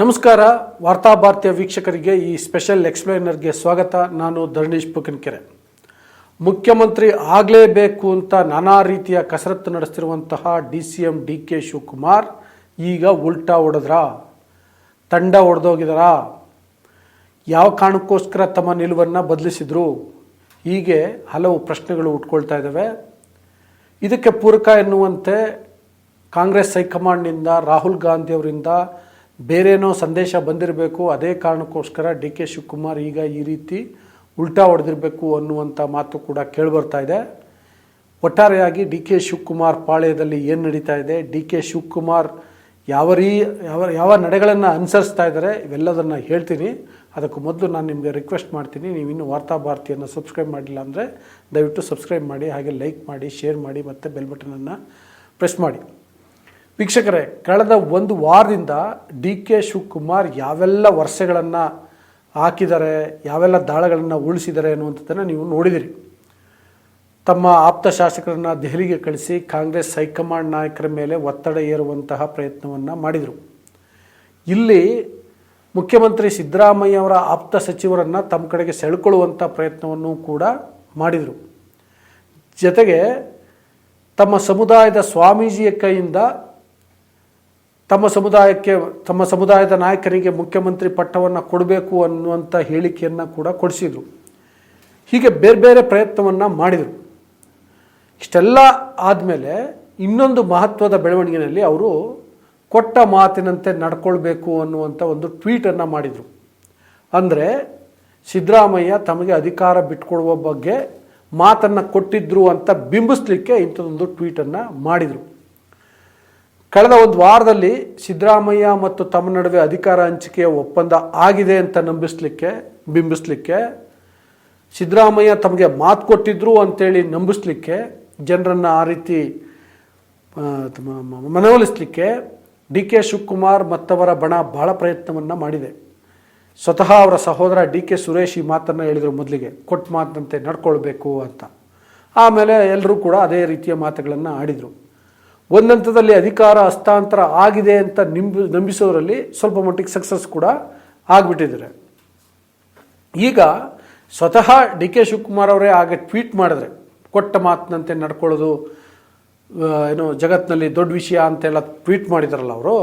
ನಮಸ್ಕಾರ, ವಾರ್ತಾಭಾರತೀಯ ವೀಕ್ಷಕರಿಗೆ ಈ ಸ್ಪೆಷಲ್ ಎಕ್ಸ್ಪ್ಲೈನರ್ಗೆ ಸ್ವಾಗತ. ನಾನು ಧರಣೀಶ್ ಪುಕನ್ಕೆರೆ. ಮುಖ್ಯಮಂತ್ರಿ ಆಗಲೇಬೇಕು ಅಂತ ನಾನಾ ರೀತಿಯ ಕಸರತ್ತು ನಡೆಸ್ತಿರುವಂತಹ D C M D K Shivakumar, ಈಗ ಉಲ್ಟಾ ಹೊಡೆದ್ರ? ತಂಡ ಹೊಡೆದೋಗಿದಾರ ಯಾವ ಕಾರಣಕ್ಕೋಸ್ಕರ ತಮ್ಮ ನಿಲುವನ್ನು ಬದಲಿಸಿದ್ರು? ಹೀಗೆ ಹಲವು ಪ್ರಶ್ನೆಗಳು ಉಟ್ಕೊಳ್ತಾ ಇದ್ದಾವೆ ಇದಕ್ಕೆ ಪೂರಕ ಎನ್ನುವಂತೆ ಕಾಂಗ್ರೆಸ್ ಹೈಕಮಾಂಡ್ನಿಂದ ರಾಹುಲ್ ಗಾಂಧಿ ಅವರಿಂದ ಬೇರೇನೋ ಸಂದೇಶ ಬಂದಿರಬೇಕು, ಅದೇ ಕಾರಣಕ್ಕೋಸ್ಕರ ಡಿ ಕೆ ಶಿವಕುಮಾರ್ ಈಗ ಈ ರೀತಿ ಉಲ್ಟಾ ಹೊಡೆದಿರಬೇಕು ಅನ್ನುವಂಥ ಮಾತು ಕೂಡ ಕೇಳಿಬರ್ತಾ ಇದೆ. ಒಟ್ಟಾರೆಯಾಗಿ ಡಿ ಕೆ ಶಿವಕುಮಾರ್ ಪಾಳ್ಯದಲ್ಲಿ ಏನು ನಡೀತಾ ಇದೆ? ಡಿ ಕೆ ಶಿವಕುಮಾರ್ ಯಾವ ರೀ, ಯಾವ ಯಾವ ನಡೆಗಳನ್ನು ಅನುಸರಿಸ್ತಾ ಇದ್ದಾರೆ? ಇವೆಲ್ಲದನ್ನು ಹೇಳ್ತೀನಿ. ಅದಕ್ಕೂ ಮೊದಲು ನಾನು ನಿಮಗೆ ರಿಕ್ವೆಸ್ಟ್ ಮಾಡ್ತೀನಿ. ನೀವು ಇನ್ನೂ ವಾರ್ತಾ ಭಾರತಿಯನ್ನು ಸಬ್ಸ್ಕ್ರೈಬ್ ಮಾಡಿಲ್ಲ ಅಂದರೆ ದಯವಿಟ್ಟು ಸಬ್ಸ್ಕ್ರೈಬ್ ಮಾಡಿ, ಹಾಗೆ ಲೈಕ್ ಮಾಡಿ ಶೇರ್ ಮಾಡಿ ಮತ್ತು ಬೆಲ್ ಬಟನನ್ನು ಪ್ರೆಸ್ ಮಾಡಿ. ವೀಕ್ಷಕರೇ, ಕಳೆದ ಒಂದು ವಾರದಿಂದ ಡಿ ಕೆ ಶಿವಕುಮಾರ್ ಯಾವೆಲ್ಲ ವರ್ಷಗಳನ್ನು ಹಾಕಿದ್ದಾರೆ ಯಾವೆಲ್ಲ ದಾಳಗಳನ್ನು ಉಳಿಸಿದ್ದಾರೆ ಅನ್ನುವಂಥದ್ದನ್ನು ನೀವು ನೋಡಿದಿರಿ. ತಮ್ಮ ಆಪ್ತ ಶಾಸಕರನ್ನು ದೆಹಲಿಗೆ ಕಳಿಸಿ ಕಾಂಗ್ರೆಸ್ ಹೈಕಮಾಂಡ್ ನಾಯಕರ ಮೇಲೆ ಒತ್ತಡ ಏರುವಂತಹ ಪ್ರಯತ್ನವನ್ನು ಮಾಡಿದರು. ಇಲ್ಲಿ ಮುಖ್ಯಮಂತ್ರಿ ಸಿದ್ದರಾಮಯ್ಯ ಅವರ ಆಪ್ತ ಸಚಿವರನ್ನು ತಮ್ಮ ಕಡೆಗೆ ಸೆಳ್ಕೊಳ್ಳುವಂಥ ಪ್ರಯತ್ನವನ್ನು ಕೂಡ ಮಾಡಿದರು. ಜೊತೆಗೆ ತಮ್ಮ ಸಮುದಾಯದ ಸ್ವಾಮೀಜಿಯ ಕೈಯಿಂದ ತಮ್ಮ ಸಮುದಾಯಕ್ಕೆ, ತಮ್ಮ ಸಮುದಾಯದ ನಾಯಕರಿಗೆ ಮುಖ್ಯಮಂತ್ರಿ ಪಟ್ಟವನ್ನು ಕೊಡಬೇಕು ಅನ್ನುವಂಥ ಹೇಳಿಕೆಯನ್ನು ಕೂಡ ಕೊಡಿಸಿದರು. ಹೀಗೆ ಬೇರೆ ಬೇರೆ ಪ್ರಯತ್ನವನ್ನು ಮಾಡಿದರು. ಇಷ್ಟೆಲ್ಲ ಆದಮೇಲೆ ಇನ್ನೊಂದು ಮಹತ್ವದ ಬೆಳವಣಿಗೆಯಲ್ಲಿ ಅವರು ಕೊಟ್ಟ ಮಾತಿನಂತೆ ನಡ್ಕೊಳ್ಬೇಕು ಅನ್ನುವಂಥ ಒಂದು ಟ್ವೀಟನ್ನು ಮಾಡಿದರು. ಅಂದರೆ ಸಿದ್ದರಾಮಯ್ಯ ತಮಗೆ ಅಧಿಕಾರ ಬಿಟ್ಕೊಡುವ ಬಗ್ಗೆ ಮಾತನ್ನು ಕೊಟ್ಟಿದ್ರು ಅಂತ ಬಿಂಬಿಸ್ಲಿಕ್ಕೆ ಇಂಥದ್ದೊಂದು ಟ್ವೀಟನ್ನು ಮಾಡಿದರು. ಕಳೆದ ಒಂದು ವಾರದಲ್ಲಿ ಸಿದ್ದರಾಮಯ್ಯ ಮತ್ತು ತಮ್ಮ ನಡುವೆ ಅಧಿಕಾರ ಹಂಚಿಕೆಯ ಒಪ್ಪಂದ ಆಗಿದೆ ಅಂತ ನಂಬಿಸ್ಲಿಕ್ಕೆ, ಬಿಂಬಿಸ್ಲಿಕ್ಕೆ, ಸಿದ್ದರಾಮಯ್ಯ ತಮಗೆ ಮಾತು ಕೊಟ್ಟಿದ್ರು ಅಂತೇಳಿ ನಂಬಿಸ್ಲಿಕ್ಕೆ, ಜನರನ್ನು ಆ ರೀತಿ ಮನವೊಲಿಸ್ಲಿಕ್ಕೆ ಡಿ ಕೆ ಶಿವಕುಮಾರ್ ಮತ್ತವರ ಬಣ ಬಹಳ ಪ್ರಯತ್ನವನ್ನು ಮಾಡಿದೆ. ಸ್ವತಃ ಅವರ ಸಹೋದರ ಡಿ ಕೆ ಸುರೇಶ್ ಈ ಮಾತನ್ನು ಹೇಳಿದರು ಮೊದಲಿಗೆ, ಕೊಟ್ಟ ಮಾತಿನಂತೆ ನಡ್ಕೊಳ್ಬೇಕು ಅಂತ. ಆಮೇಲೆ ಎಲ್ಲರೂ ಕೂಡ ಅದೇ ರೀತಿಯ ಮಾತುಗಳನ್ನು ಆಡಿದರು. ಒಂದಂತದಲ್ಲಿ ಅಧಿಕಾರ ಹಸ್ತಾಂತರ ಆಗಿದೆ ಅಂತ ನಿಂಬ ನಂಬಿಸೋದ್ರಲ್ಲಿ ಸ್ವಲ್ಪ ಮಟ್ಟಿಗೆ ಸಕ್ಸಸ್ ಕೂಡ ಆಗಿಬಿಟ್ಟಿದ್ದಾರೆ. ಈಗ ಸ್ವತಃ ಡಿ ಕೆ ಶಿವಕುಮಾರ್ ಅವರೇ ಆಗ ಟ್ವೀಟ್ ಮಾಡಿದ್ರೆ, ಕೊಟ್ಟ ಮಾತಿನಂತೆ ನಡ್ಕೊಳ್ಳೋದು ಏನು ಜಗತ್ತಿನಲ್ಲಿ ದೊಡ್ಡ ವಿಷಯ ಅಂತೆಲ್ಲ ಟ್ವೀಟ್ ಮಾಡಿದಾರಲ್ಲ ಅವರು.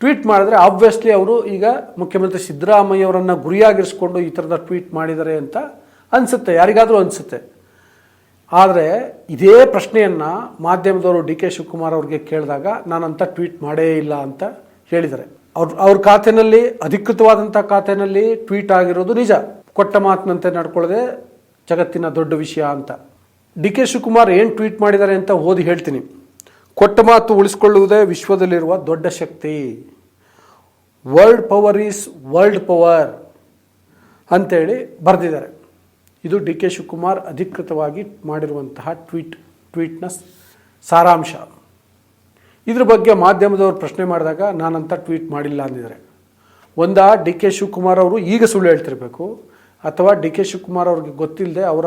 ಟ್ವೀಟ್ ಮಾಡಿದ್ರೆ ಆಬ್ವಿಯಸ್ಲಿ ಅವರು ಈಗ ಮುಖ್ಯಮಂತ್ರಿ ಸಿದ್ದರಾಮಯ್ಯ ಅವರನ್ನು ಗುರಿಯಾಗಿರಿಸ್ಕೊಂಡು ಈ ಥರದ ಟ್ವೀಟ್ ಮಾಡಿದ್ದಾರೆ ಅಂತ ಅನಿಸುತ್ತೆ. ಯಾರಿಗಾದರೂ ಅನಿಸುತ್ತೆ. ಆದರೆ ಇದೇ ಪ್ರಶ್ನೆಯನ್ನು ಮಾಧ್ಯಮದವರು ಡಿ ಕೆ ಶಿವಕುಮಾರ್ ಅವ್ರಿಗೆ ಕೇಳಿದಾಗ ನಾನಂತ ಟ್ವೀಟ್ ಮಾಡೇ ಇಲ್ಲ ಅಂತ ಹೇಳಿದ್ದಾರೆ. ಅವ್ರ ಅವ್ರ ಖಾತೆಯಲ್ಲಿ ಅಧಿಕೃತವಾದಂಥ ಖಾತೆಯಲ್ಲಿ ಟ್ವೀಟ್ ಆಗಿರೋದು ನಿಜ. ಕೊಟ್ಟ ಮಾತಿನಂತೆ ನಡ್ಕೊಳ್ಳದೆ ಜಗತ್ತಿನ ದೊಡ್ಡ ವಿಷಯ ಅಂತ. ಡಿ ಕೆ ಶಿವಕುಮಾರ್ ಏನು ಟ್ವೀಟ್ ಮಾಡಿದ್ದಾರೆ ಅಂತ ಓದಿ ಹೇಳ್ತೀನಿ. ಕೊಟ್ಟ ಮಾತು ಉಳಿಸ್ಕೊಳ್ಳುವುದೇ ವಿಶ್ವದಲ್ಲಿರುವ ದೊಡ್ಡ ಶಕ್ತಿ. World power is world power ಅಂತೇಳಿ ಬರೆದಿದ್ದಾರೆ. ಇದು ಡಿ ಕೆ ಶಿವಕುಮಾರ್ ಅಧಿಕೃತವಾಗಿ ಮಾಡಿರುವಂತಹ ಟ್ವೀಟ್, ಟ್ವೀಟ್ನ ಸಾರಾಂಶ. ಇದ್ರ ಬಗ್ಗೆ ಮಾಧ್ಯಮದವರು ಪ್ರಶ್ನೆ ಮಾಡಿದಾಗ ನಾನಂತ ಟ್ವೀಟ್ ಮಾಡಿಲ್ಲ ಅಂದಿದ್ದಾರೆ. ಒಂದ ಡಿ ಕೆ ಶಿವಕುಮಾರ್ ಅವರು ಈಗ ಸುಳ್ಳು ಹೇಳ್ತಿರ್ಬೇಕು, ಅಥವಾ ಡಿ ಕೆ ಶಿವಕುಮಾರ್ ಅವ್ರಿಗೆ ಗೊತ್ತಿಲ್ಲದೆ ಅವರ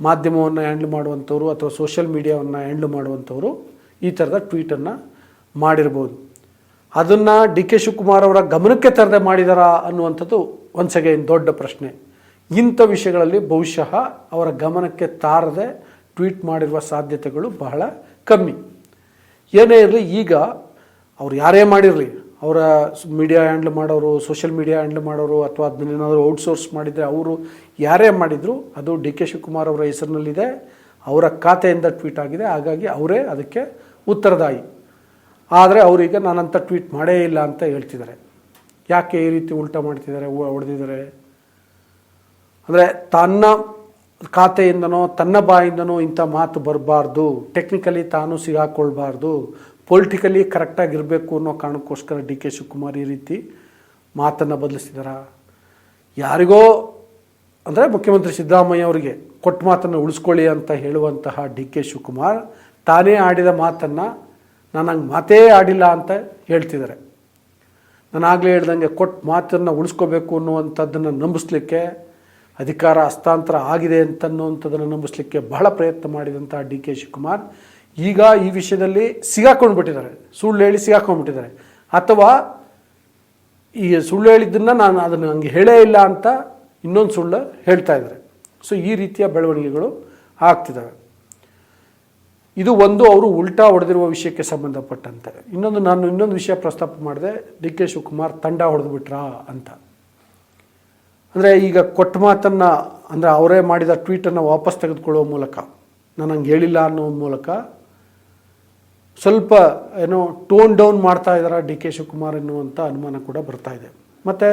ಮಾಧ್ಯಮವನ್ನು ಹ್ಯಾಂಡ್ಲ್ ಮಾಡುವಂಥವ್ರು ಅಥವಾ ಸೋಷಿಯಲ್ ಮೀಡಿಯಾವನ್ನು ಹ್ಯಾಂಡ್ಲ್ ಮಾಡುವಂಥವರು ಈ ಥರದ ಟ್ವೀಟನ್ನು ಮಾಡಿರ್ಬೋದು. ಅದನ್ನು ಡಿ ಕೆ ಶಿವಕುಮಾರ್ ಅವರ ಗಮನಕ್ಕೆ ತರದೆ ಮಾಡಿದಾರಾ ಅನ್ನುವಂಥದ್ದು, ಒನ್ಸ್ ಅಗೇನ್ ದೊಡ್ಡ ಪ್ರಶ್ನೆ. ಇಂಥ ವಿಷಯಗಳಲ್ಲಿ ಬಹುಶಃ ಅವರ ಗಮನಕ್ಕೆ ತಾರದೆ ಟ್ವೀಟ್ ಮಾಡಿರುವ ಸಾಧ್ಯತೆಗಳು ಬಹಳ ಕಮ್ಮಿ. ಏನೇ ಇರಲಿ, ಈಗ ಅವ್ರು ಯಾರೇ ಮಾಡಿರಲಿ, ಅವರ ಮೀಡಿಯಾ ಹ್ಯಾಂಡ್ಲ್ ಮಾಡೋರು, ಸೋಷಿಯಲ್ ಮೀಡಿಯಾ ಹ್ಯಾಂಡ್ಲ್ ಮಾಡೋರು, ಅಥವಾ ಅದನ್ನೇನಾದರೂ ಔಟ್ಸೋರ್ಸ್ ಮಾಡಿದರೆ ಅವರು ಯಾರೇ ಮಾಡಿದರೂ, ಅದು ಡಿ ಕೆ ಶಿವಕುಮಾರ್ ಅವರ ಹೆಸರಿನಲ್ಲಿದೆ, ಅವರ ಖಾತೆಯಿಂದ ಟ್ವೀಟ್ ಆಗಿದೆ, ಹಾಗಾಗಿ ಅವರೇ ಅದಕ್ಕೆ ಉತ್ತರದಾಯಿ. ಆದರೆ ಅವರೀಗ ನಾನಂತ ಟ್ವೀಟ್ ಮಾಡೇ ಇಲ್ಲ ಅಂತ ಹೇಳ್ತಿದ್ದಾರೆ. ಯಾಕೆ ಈ ರೀತಿ ಉಲ್ಟಾ ಮಾಡ್ತಿದ್ದಾರೆ ಹೊಡೆದಿದ್ದಾರೆ? ಅಂದರೆ ತನ್ನ ಖಾತೆಯಿಂದನೋ, ತನ್ನ ಬಾಯಿಂದನೋ ಇಂಥ ಮಾತು ಬರಬಾರ್ದು. ಟೆಕ್ನಿಕಲಿ ತಾನು ಸಿಗಾಕೊಳ್ಬಾರ್ದು. ಪೊಲಿಟಿಕಲಿ ಕರೆಕ್ಟಾಗಿರಬೇಕು ಅನ್ನೋ ಕಾರಣಕ್ಕೋಸ್ಕರ ಡಿ ಕೆ ಶಿವಕುಮಾರ್ ಈ ರೀತಿ ಮಾತನ್ನು ಬದಲಿಸಿದಾರ. ಯಾರಿಗೋ ಅಂದರೆ ಮುಖ್ಯಮಂತ್ರಿ ಸಿದ್ದರಾಮಯ್ಯ ಅವರಿಗೆ ಕೊಟ್ಟ ಮಾತನ್ನು ಉಳಿಸ್ಕೊಳ್ಳಿ ಅಂತ ಹೇಳುವಂತಹ ಡಿ ಕೆ ಶಿವಕುಮಾರ್ ತಾನೇ ಆಡಿದ ಮಾತನ್ನು ನಾನು ಹಂಗೆ ಮಾತೇ ಆಡಿಲ್ಲ ಅಂತ ಹೇಳ್ತಿದ್ದಾರೆ. ನಾನು ಆಗಲೇ ಹೇಳ್ದಂಗೆ ಕೊಟ್ಟ ಮಾತನ್ನು ಉಳಿಸ್ಕೋಬೇಕು ಅನ್ನುವಂಥದ್ದನ್ನು ನಂಬಿಸ್ಲಿಕ್ಕೆ ಅಧಿಕಾರ ಹಸ್ತಾಂತರ ಆಗಿದೆ ಅಂತನ್ನುವಂಥದ್ದನ್ನು ನಂಬಿಸ್ಲಿಕ್ಕೆ ಬಹಳ ಪ್ರಯತ್ನ ಮಾಡಿದಂಥ ಡಿ ಕೆ ಶಿವಕುಮಾರ್ ಈಗ ಈ ವಿಷಯದಲ್ಲಿ ಸಿಗಾಕೊಂಡ್ಬಿಟ್ಟಿದ್ದಾರೆ. ಸುಳ್ಳು ಹೇಳಿ ಸಿಗಾಕೊಂಡ್ಬಿಟ್ಟಿದ್ದಾರೆ. ಅಥವಾ ಈ ಸುಳ್ಳು ಹೇಳಿದ್ದನ್ನು ನಾನು ಅದನ್ನು ಹಂಗೆ ಹೇಳೇ ಇಲ್ಲ ಅಂತ ಇನ್ನೊಂದು ಸುಳ್ಳು ಹೇಳ್ತಾ ಇದ್ದಾರೆ. ಸೊ ಈ ರೀತಿಯ ಬೆಳವಣಿಗೆಗಳು ಆಗ್ತಿದ್ದಾವೆ. ಇದು ಒಂದು ಅವರು ಉಲ್ಟಾ ಹೊಡೆದಿರುವ ವಿಷಯಕ್ಕೆ ಸಂಬಂಧಪಟ್ಟಂತೆ. ಇನ್ನೊಂದು ನಾನು ಇನ್ನೊಂದು ವಿಷಯ ಪ್ರಸ್ತಾಪ ಮಾಡಿದೆ. ಡಿ ಕೆ ಶಿವಕುಮಾರ್ ತಂಡ ಹೊಡೆದ್ಬಿಟ್ರಾ ಅಂತ. ಅಂದರೆ ಈಗ ಕೊಟ್ಟ ಮಾತನ್ನು, ಅಂದರೆ ಅವರೇ ಮಾಡಿದ ಟ್ವೀಟನ್ನು ವಾಪಸ್ ತೆಗೆದುಕೊಳ್ಳುವ ಮೂಲಕ, ನಾನು ಹಂಗೆ ಹೇಳಿಲ್ಲ ಅನ್ನೋ ಮೂಲಕ ಸ್ವಲ್ಪ ಏನೋ ಟೋನ್ ಡೌನ್ ಮಾಡ್ತಾ ಇದ್ದಾರೆ ಡಿ ಕೆ ಶಿವಕುಮಾರ್ ಎನ್ನುವಂಥ ಅನುಮಾನ ಕೂಡ ಬರ್ತಾ ಇದೆ. ಮತ್ತು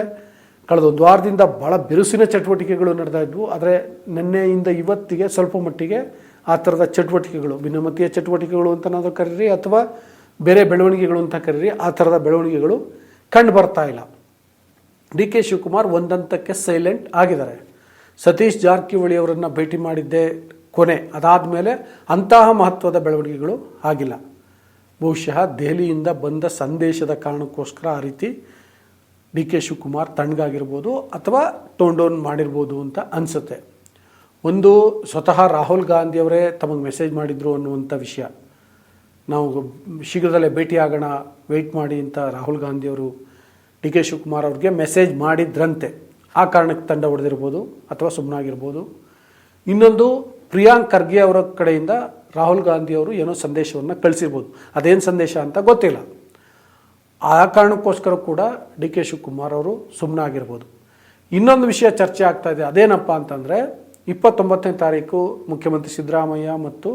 ಕಳೆದ ಒಂದು ವಾರದಿಂದ ಭಾಳ ಬಿರುಸಿನ ಚಟುವಟಿಕೆಗಳು ನಡೆತಾ ಇದ್ವು. ಆದರೆ ನಿನ್ನೆಯಿಂದ ಇವತ್ತಿಗೆ ಸ್ವಲ್ಪ ಮಟ್ಟಿಗೆ ಆ ಥರದ ಚಟುವಟಿಕೆಗಳು ಭಿನ್ನಮತೀಯ ಚಟುವಟಿಕೆಗಳು ಅಂತನಾದರೂ ಕರೀರಿ, ಅಥವಾ ಬೇರೆ ಬೆಳವಣಿಗೆಗಳು ಅಂತ ಕರೀರಿ, ಆ ಥರದ ಬೆಳವಣಿಗೆಗಳು ಕಂಡು ಬರ್ತಾ ಇಲ್ಲ. ಡಿ ಕೆ ಶಿವಕುಮಾರ್ ಒಂದಂತಕ್ಕೆ ಸೈಲೆಂಟ್ ಆಗಿದ್ದಾರೆ. ಸತೀಶ್ ಜಾರಕಿಹೊಳಿ ಅವರನ್ನು ಭೇಟಿ ಮಾಡಿದ್ದೆ ಕೊನೆ. ಅದಾದ ಮೇಲೆ ಅಂತಹ ಮಹತ್ವದ ಬೆಳವಣಿಗೆಗಳು ಆಗಿಲ್ಲ. ಬಹುಶಃ ದೆಹಲಿಯಿಂದ ಬಂದ ಸಂದೇಶದ ಕಾರಣಕ್ಕೋಸ್ಕರ ಆ ರೀತಿ ಡಿ ಕೆ ಶಿವಕುಮಾರ್ ತಣ್ಣಗಾಗಿರ್ಬೋದು ಅಥವಾ ಟೋನ್ ಡೌನ್ ಮಾಡಿರ್ಬೋದು ಅಂತ ಅನಿಸುತ್ತೆ. ಒಂದು ಸ್ವತಃ ರಾಹುಲ್ ಗಾಂಧಿಯವರೇ ತಮಗೆ ಮೆಸೇಜ್ ಮಾಡಿದ್ರು ಅನ್ನುವಂಥ ವಿಷಯ. ನಾವು ಶೀಘ್ರದಲ್ಲೇ ಭೇಟಿಯಾಗೋಣ ವೆಯ್ಟ್ ಮಾಡಿ ಅಂತ ರಾಹುಲ್ ಗಾಂಧಿಯವರು ಡಿ ಕೆ ಶಿವಕುಮಾರ್ ಅವ್ರಿಗೆ ಮೆಸೇಜ್ ಮಾಡಿದ್ರಂತೆ. ಆ ಕಾರಣಕ್ಕೆ ತಂಡ ಹೊಡೆದಿರ್ಬೋದು ಅಥವಾ ಸುಮ್ಮನಾಗಿರ್ಬೋದು ಇನ್ನೊಂದು ಪ್ರಿಯಾಂಕ್ ಖರ್ಗೆ ಅವರ ಕಡೆಯಿಂದ ರಾಹುಲ್ ಗಾಂಧಿ ಅವರು ಏನೋ ಸಂದೇಶವನ್ನು ಕಳಿಸಿರ್ಬೋದು. ಅದೇನು ಸಂದೇಶ ಅಂತ ಗೊತ್ತಿಲ್ಲ. ಆ ಕಾರಣಕ್ಕೋಸ್ಕರ ಕೂಡ ಡಿ ಕೆ ಶಿವಕುಮಾರ್ ಅವರು ಸುಮ್ಮನಾಗಿರ್ಬೋದು ಇನ್ನೊಂದು ವಿಷಯ ಚರ್ಚೆ ಆಗ್ತಾ ಇದೆ. ಅದೇನಪ್ಪ ಅಂತಂದರೆ, ಇಪ್ಪತ್ತೊಂಬತ್ತನೇ ತಾರೀಕು ಮುಖ್ಯಮಂತ್ರಿ ಸಿದ್ದರಾಮಯ್ಯ ಮತ್ತು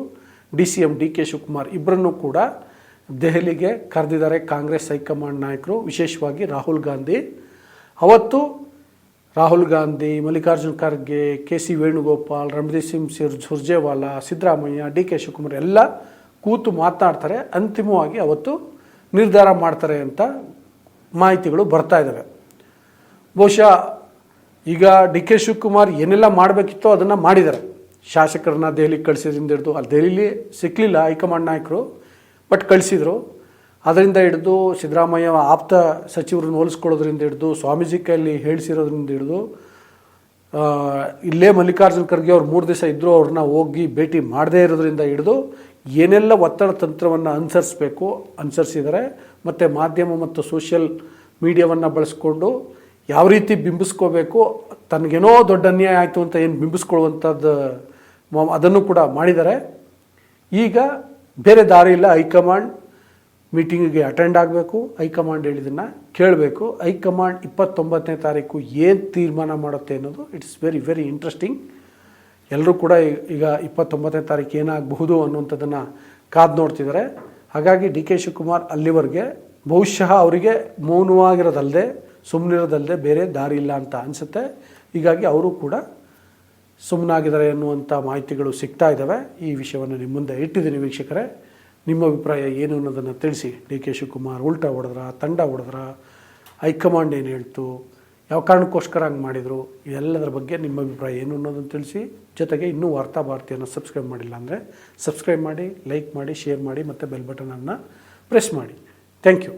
D C M D K Shivakumar ಇಬ್ಬರನ್ನೂ ಕೂಡ ದೆಹಲಿಗೆ ಕರೆದಿದ್ದಾರೆ ಕಾಂಗ್ರೆಸ್ ಹೈಕಮಾಂಡ್ ನಾಯಕರು, ವಿಶೇಷವಾಗಿ ರಾಹುಲ್ ಗಾಂಧಿ. ಅವತ್ತು ರಾಹುಲ್ ಗಾಂಧಿ, ಮಲ್ಲಿಕಾರ್ಜುನ್ ಖರ್ಗೆ, ಕೆ ಸಿ ವೇಣುಗೋಪಾಲ್, ರಣದೀಪ್ ಸಿಂಗ್ ಸಿರ್, ಸುರ್ಜೇವಾಲಾ, ಸಿದ್ದರಾಮಯ್ಯ, ಡಿ ಕೆ ಶಿವಕುಮಾರ್ ಎಲ್ಲ ಕೂತು ಮಾತನಾಡ್ತಾರೆ ಅಂತಿಮವಾಗಿ ಅವತ್ತು ನಿರ್ಧಾರ ಮಾಡ್ತಾರೆ ಅಂತ ಮಾಹಿತಿಗಳು ಬರ್ತಾ ಇದ್ದಾವೆ ಬಹುಶಃ ಈಗ ಡಿ ಕೆ ಶಿವಕುಮಾರ್ ಏನೆಲ್ಲ ಮಾಡಬೇಕಿತ್ತೋ ಅದನ್ನು ಮಾಡಿದ್ದಾರೆ. ಶಾಸಕರನ್ನ ದೆಹಲಿಗೆ ಕಳಿಸಿದ್ರಿಂದ ಹಿಡಿದು ಅಲ್ಲಿ ದೆಹಲಿಲಿ ಸಿಕ್ಕಲಿಲ್ಲ ಹೈಕಮಾಂಡ್ ನಾಯಕರು. ಬಟ್ ಕಳಿಸಿದರು. ಅದರಿಂದ ಹಿಡಿದು ಸಿದ್ದರಾಮಯ್ಯ ಆಪ್ತ ಸಚಿವರನ್ನು ಹೋಲಿಸ್ಕೊಳ್ಳೋದ್ರಿಂದ ಹಿಡಿದು, ಸ್ವಾಮೀಜಿ ಕೈಯಲ್ಲಿ ಹೇಳಿಸಿರೋದ್ರಿಂದ ಹಿಡಿದು ಇಲ್ಲೇ ಮಲ್ಲಿಕಾರ್ಜುನ ಖರ್ಗೆ ಅವ್ರು ಮೂರು ದಿವಸ ಇದ್ದರು ಅವ್ರನ್ನ ಹೋಗಿ ಭೇಟಿ ಮಾಡದೇ ಇರೋದ್ರಿಂದ ಹಿಡಿದು ಏನೆಲ್ಲ ಒತ್ತಡ ತಂತ್ರವನ್ನು ಅನುಸರಿಸಬೇಕು, ಅನುಸರಿಸಿದರೆ. ಮತ್ತು ಮಾಧ್ಯಮ ಮತ್ತು ಸೋಷಿಯಲ್ ಮೀಡಿಯಾವನ್ನು ಬಳಸ್ಕೊಂಡು ಯಾವ ರೀತಿ ಬಿಂಬಿಸ್ಕೋಬೇಕು, ತನಗೇನೋ ದೊಡ್ಡ ಅನ್ಯಾಯ ಆಯಿತು ಅಂತ ಏನು ಬಿಂಬಿಸ್ಕೊಳ್ಳುವಂಥದ್ದು ಅದನ್ನು ಕೂಡ ಮಾಡಿದ್ದಾರೆ ಈಗ ಬೇರೆ ದಾರಿ ಇಲ್ಲ. ಹೈಕಮಾಂಡ್ ಮೀಟಿಂಗಿಗೆ ಅಟೆಂಡ್ ಆಗಬೇಕು. ಹೈಕಮಾಂಡ್ ಹೇಳಿದ್ದನ್ನು ಕೇಳಬೇಕು. ಹೈಕಮಾಂಡ್ ಇಪ್ಪತ್ತೊಂಬತ್ತನೇ ತಾರೀಕು ಏನು ತೀರ್ಮಾನ ಮಾಡುತ್ತೆ ಅನ್ನೋದು ಇಟ್ಸ್ ವೆರಿ ವೆರಿ ಇಂಟ್ರೆಸ್ಟಿಂಗ್ ಎಲ್ಲರೂ ಕೂಡ ಈಗ ಇಪ್ಪತ್ತೊಂಬತ್ತನೇ ತಾರೀಕು ಏನಾಗಬಹುದು ಅನ್ನುವಂಥದ್ದನ್ನು ಕಾದು ನೋಡ್ತಿದ್ದಾರೆ ಹಾಗಾಗಿ ಡಿ ಕೆ ಶಿವಕುಮಾರ್ ಅಲ್ಲಿವರೆಗೆ ಬಹುಶಃ ಅವರಿಗೆ ಮೌನವಾಗಿರೋದಲ್ಲದೆ ಸುಮ್ಮನಿರೋದಲ್ಲದೆ ಬೇರೆ ದಾರಿ ಇಲ್ಲ ಅಂತ ಅನಿಸುತ್ತೆ. ಹೀಗಾಗಿ ಅವರು ಕೂಡ ಸುಮ್ಮನಾಗಿದ್ದಾರೆ ಎನ್ನುವಂಥ ಮಾಹಿತಿಗಳು ಸಿಗ್ತಾ ಇದ್ದಾವೆ. ಈ ವಿಷಯವನ್ನು ನಿಮ್ಮ ಮುಂದೆ ಇಟ್ಟಿದ್ದೀನಿ ವೀಕ್ಷಕರೇ. ನಿಮ್ಮ ಅಭಿಪ್ರಾಯ ಏನು ಅನ್ನೋದನ್ನು ತಿಳಿಸಿ. ಡಿ ಕೆ ಶಿವಕುಮಾರ್ ಉಲ್ಟಾ ಹೊಡೆದ್ರ, ತಂಡ ಹೊಡೆದ್ರ, ಹೈಕಮಾಂಡ್ ಏನು ಹೇಳ್ತು, ಯಾವ ಕಾರಣಕ್ಕೋಸ್ಕರ ಹಂಗೆ ಮಾಡಿದರು, ಇದೆಲ್ಲದರ ಬಗ್ಗೆ ನಿಮ್ಮ ಅಭಿಪ್ರಾಯ ಏನು ಅನ್ನೋದನ್ನು ತಿಳಿಸಿ. ಜೊತೆಗೆ ಇನ್ನೂ ವಾರ್ತಾ ಭಾರತಿಯನ್ನು ಸಬ್ಸ್ಕ್ರೈಬ್ ಮಾಡಿಲ್ಲ ಅಂದರೆ ಸಬ್ಸ್ಕ್ರೈಬ್ ಮಾಡಿ, ಲೈಕ್ ಮಾಡಿ, ಶೇರ್ ಮಾಡಿ ಮತ್ತು ಬೆಲ್ ಬಟನನ್ನು ಪ್ರೆಸ್ ಮಾಡಿ. Thank you.